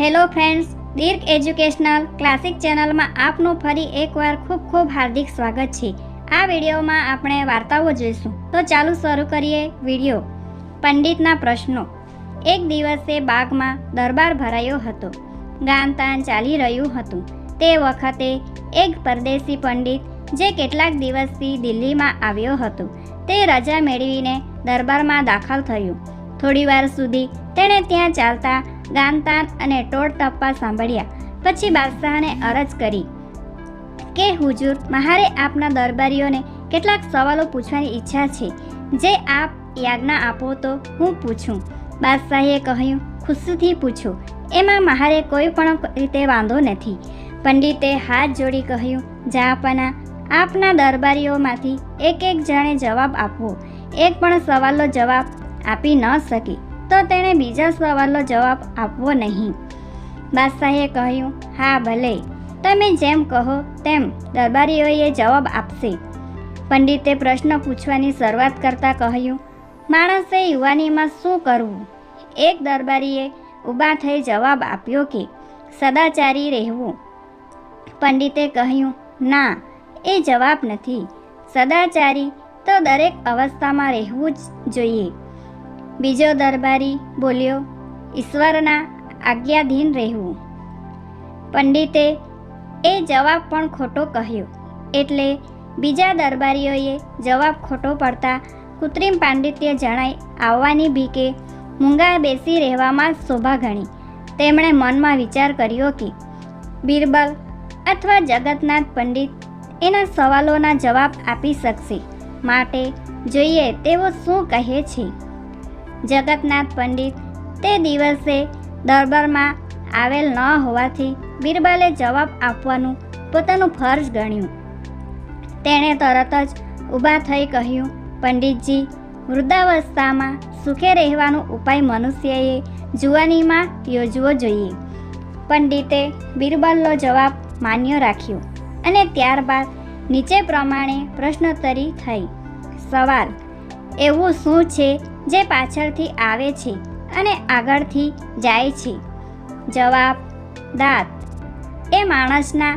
Hello friends, Dirgh educational classic ચેનલમાં આપનું ફરી એકવાર ખૂબ ખૂબ હાર્દિક સ્વાગત છે. આ વિડીયોમાં આપણે વાર્તાઓ જોઈશું. તો ચાલુ શરૂ કરીએ વીડિયો. પંડિતના પ્રશ્નો. એક દિવસે બાગમાં દરબાર ભરાયો હતો. ગાનતાન ચાલી રહ્યું હતું. તે વખતે એક પરદેશી પંડિત જે કેટલાક દિવસથી દિલ્હીમાં આવ્યો હતો. તે રજા મેળવીને દરબારમાં દાખલ થયું. થોડીવાર સુધી તેણે ત્યાં ચાલતા ગાનતાન અને ટોળ ટપ્પા સાંભળ્યા. પછી બાદશાહને અરજ કરી કે, હુજુર, મારે આપના દરબારીઓને કેટલાક સવાલો પૂછવાની ઈચ્છા છે. જે આપ યાજ્ઞા આપો તો હું પૂછું. બાદશાહીએ કહ્યું, ખુશીથી પૂછો. એમાં મારે કોઈ પણ રીતે વાંધો નથી. પંડિતે હાથ જોડી કહ્યું, જાપના, આપના દરબારીઓમાંથી એક એક જણે જવાબ આપવો. એક પણ સવાલનો જવાબ આપી ન શકી. તો તેણે બીજા સવાલનો જવાબ આપવો નહીં. બાદશાહે કહ્યું, હા, ભલે. તમે જેમ કહો તેમ દરબારીઓએ જવાબ આપશે. પંડિતે પ્રશ્ન પૂછવાની શરૂઆત કરતાં કહ્યું, માણસે યુવાનીમાં શું કરવું? એક દરબારીએ ઊભા થઈ જવાબ આપ્યો કે, સદાચારી રહેવું. પંડિતે કહ્યું, ના, એ જવાબ નથી. સદાચારી તો દરેક અવસ્થામાં રહેવું જ જોઈએ. બીજો દરબારી બોલ્યો, ઈશ્વરના આજ્ઞાધીન રહેવું. પંડિતે એ જવાબ પણ ખોટો કહ્યો. એટલે બીજા દરબારીઓએ જવાબ ખોટો પડતા કૃત્રિમ પાંડિત્ય જણાય આવવાની બીકે મૂંગા બેસી રહેવામાં શોભા ગણી. તેમણે મનમાં વિચાર કર્યો કે બિરબલ અથવા જગતનાથ પંડિત એના સવાલોના જવાબ આપી શકશે. માટે જોઈએ તેઓ શું કહે છે. જગતનાથ પંડિત તે દિવસે દરબારમાં આવેલ ન હોવાથી બિરબલે જવાબ આપવાનું પોતાનું ફર્જ ગણ્યું. તેણે તરત જ ઊભા થઈ કહ્યું, પંડિતજી, વૃદ્ધાવસ્થામાં સુખે રહેવાનો ઉપાય મનુષ્યએ જુવાનીમાં યોજવો જોઈએ. પંડિતે બિરબલનો જવાબ માન્ય રાખ્યો અને ત્યારબાદ નીચે પ્રમાણે પ્રશ્નોત્તરી થઈ. સવાલ એવું શું છે જે પાછળથી આવે છે અને આગળથી જાય છે? જવાબ, દાંત. એ માણસના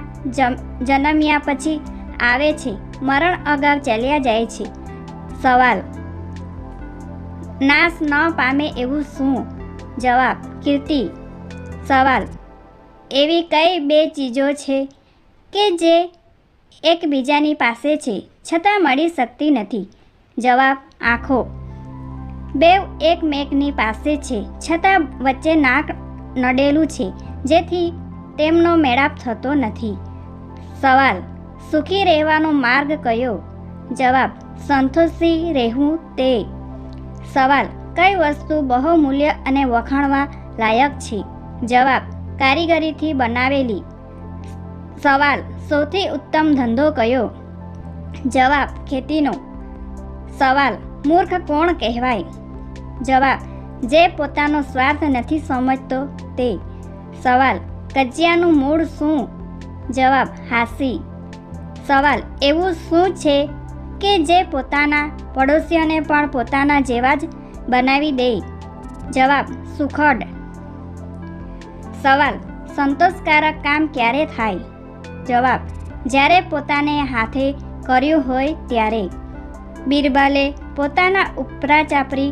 જન્મ્યા પછી આવે છે, મરણ અગાઉ ચાલ્યા જાય છે. સવાલ, નાશ ન પામે એવું શું? જવાબ, કીર્તિ. સવાલ, એવી કઈ બે ચીજો છે કે જે એકબીજાની પાસે છે, છતાં મળી શકતી નથી? જવાબ આંખો. બેવ એકમેકની પાસે છે. છતાં વચ્ચે નાક નડેલું છે, જેથી તેમનો મેળાપ થતો નથી. સવાલ, સુખી રહેવાનો માર્ગ કયો? જવાબ, સંતોષી રહેવું તે. સવાલ, કઈ વસ્તુ બહુમૂલ્ય અને વખાણવા લાયક છે? જવાબ, કારીગરીથી બનાવેલી. સવાલ, સૌથી ઉત્તમ ધંધો કયો? જવાબ, ખેતીનો. સવાલ મૂર્ખ કોણ કહેવાય? જવાબ, જે પોતાનો સ્વાર્થ નથી સમજતો તે. સવાલ, કજિયાનું મૂળ શું? જવાબ, હાસી. સવાલ, એવું શું છે કે જે પોતાના પડોશીઓને પણ પોતાના જેવા જ બનાવી દે? જવાબ સુખડ સવાલ, સંતોષકારક કામ ક્યારે થાય? જવાબ, જ્યારે પોતાને હાથે કર્યું હોય ત્યારે. બિરબલે પોતાના ઉપરાચાપરી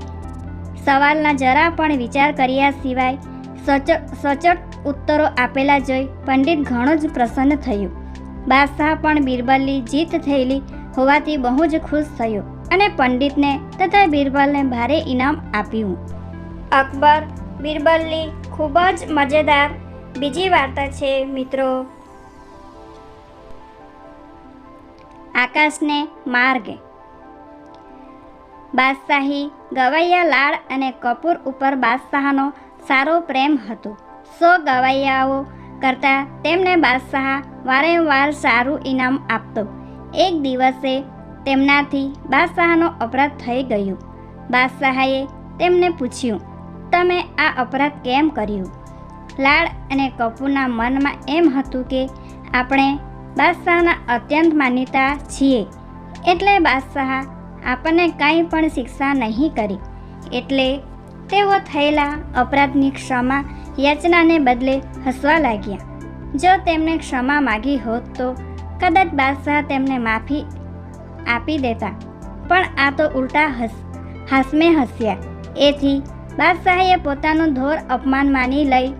સવાલના જરા પણ વિચાર કર્યા સિવાય સચોટ ઉત્તરો આપેલા જોઈ પંડિત ઘણો જ પ્રસન્ન થયું. બાદશાહ પણ બિરબલની જીત થયેલી હોવાથી બહુ જ ખુશ થયો અને પંડિતને તથા બિરબલને ભારે ઇનામ આપ્યું. અકબર બિરબલની ખૂબ જ મજેદાર બીજી વાર્તા છે, મિત્રો. આકાશને માર્ગ બાદશાહી ગવૈયા લાળ અને કપૂર ઉપર બાદશાહનો સારો પ્રેમ હતો. સો ગવૈયાઓ કરતાં તેમને બાદશાહ વારંવાર સારું ઇનામ આપતો. એક દિવસે તેમનાથી બાદશાહનો અપરાધ થઈ ગયો. બાદશાહએ તેમને પૂછ્યું, તમે આ અપરાધ કેમ કર્યું? લાળ અને કપૂરના મનમાં એમ હતું કે, આપણે બાદશાહના અત્યંત માન્યતા છીએ. એટલે બાદશાહ આપણને કાંઈ પણ શિક્ષા નહીં કરી. એટલે તેઓ થયેલા અપરાધની ક્ષમા યાચનાને બદલે હસવા લાગ્યા. જો તેમણે ક્ષમા માગી હોત તો કદાચ બાદશાહ તેમને માફી આપી દેતા. પણ આ તો ઉલટા હસ, હાસમે હસ્યા. એથી બાદશાહે પોતાનું ધોર અપમાન માની લઈ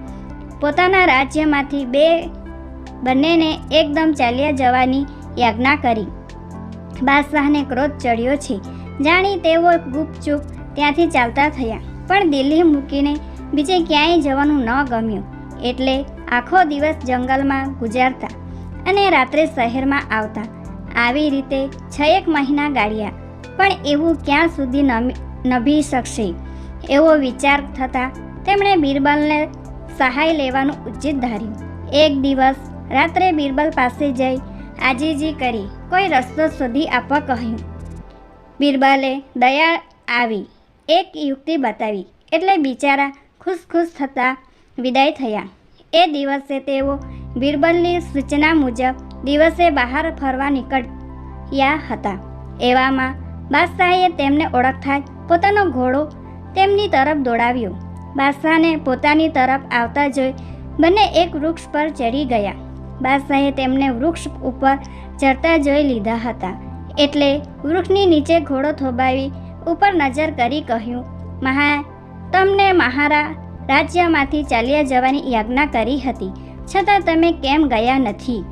પોતાના રાજ્યમાંથી બે બંનેને એકદમ ચાલ્યા જવાની યાજ્ઞા કરી. બાદશાહને ક્રોધ ચડ્યો છે. જાણી તેઓ ગુપચુપ ત્યાંથી ચાલતા થયા. પણ દિલ્હી મૂકીને બીજે ક્યાંય જવાનું ન ગમ્યું. એટલે આખો દિવસ જંગલમાં ગુજારતા અને રાત્રે શહેરમાં આવતા. આવી રીતે છ એક મહિના ગાળ્યા. પણ એવું ક્યાં સુધી નભી શકશે? એવો વિચાર થતાં તેમણે બિરબલને સહાય લેવાનું ઉચિત ધાર્યું. એક દિવસ રાત્રે બિરબલ પાસે જઈ આજીજી કરી કોઈ રસ્તો શોધી આપવા કહ્યું. બિરબલે દયા આવી એક યુક્તિ બતાવી એટલે બિચારા ખુશ ખુશ થતા વિદાય થયા. એ દિવસે તેઓ બિરબલની સૂચના મુજબ દિવસે બહાર ફરવા નીકળ્યા હતા. એવામાં બાદશાહે તેમને ઓળખતા જ પોતાનો ઘોડો તેમની તરફ દોડાવ્યો. બાદશાહને પોતાની તરફ આવતા જોઈ બંને એક વૃક્ષ પર ચડી ગયા. બાદશાહે તેમને વૃક્ષ ઉપર ચડતા જોઈ લીધા હતા. એટલે વૃક્ષની નીચે ઘોડો થોભાવી ઉપર નજર કરી કહ્યું, મહા, તમને મહારા રાજ્યમાંથી ચાલ્યા જવાની યાજ્ઞા કરી હતી. છતાં તમે કેમ ગયા નથી?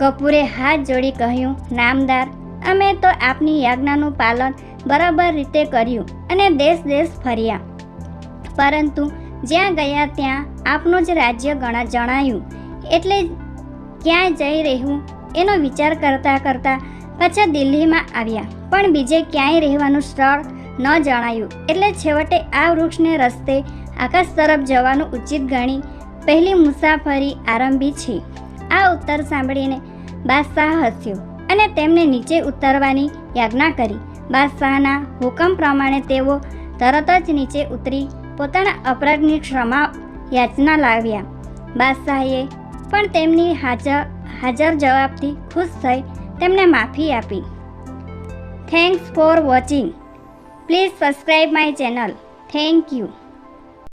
કપૂરે હાથ જોડી કહ્યું, નામદાર, અમે તો આપની યાજ્ઞાનું પાલન બરાબર રીતે કર્યું અને દેશ દેશ ફર્યા. પરંતુ જ્યાં ગયા ત્યાં આપનું જ રાજ્ય ગણા જણાયું. એટલે ક્યાં જઈ રહ્યું એનો વિચાર કરતાં કરતાં પાછા દિલ્હીમાં આવ્યા. પણ બીજે ક્યાંય રહેવાનું સ્થળ ન જણાયું. એટલે છેવટે આ વૃક્ષને રસ્તે આકાશ તરફ જવાનું ઉચિત ગણી પહેલી મુસાફરી આરંભી છે. આ ઉત્તર સાંભળીને બાદશાહ હસ્યો અને તેમને નીચે ઉતરવાની યાજ્ઞા કરી. બાદશાહના હુકમ પ્રમાણે તેઓ તરત જ નીચે ઉતરી પોતાના અપરાધની ક્ષમા યાચના લાવ્યા. બાદશાહે પણ તેમની હાજર હાજર જવાબથી ખુશ થઈ તેમને માફી આપી. Thanks for watching please subscribe my channel thank you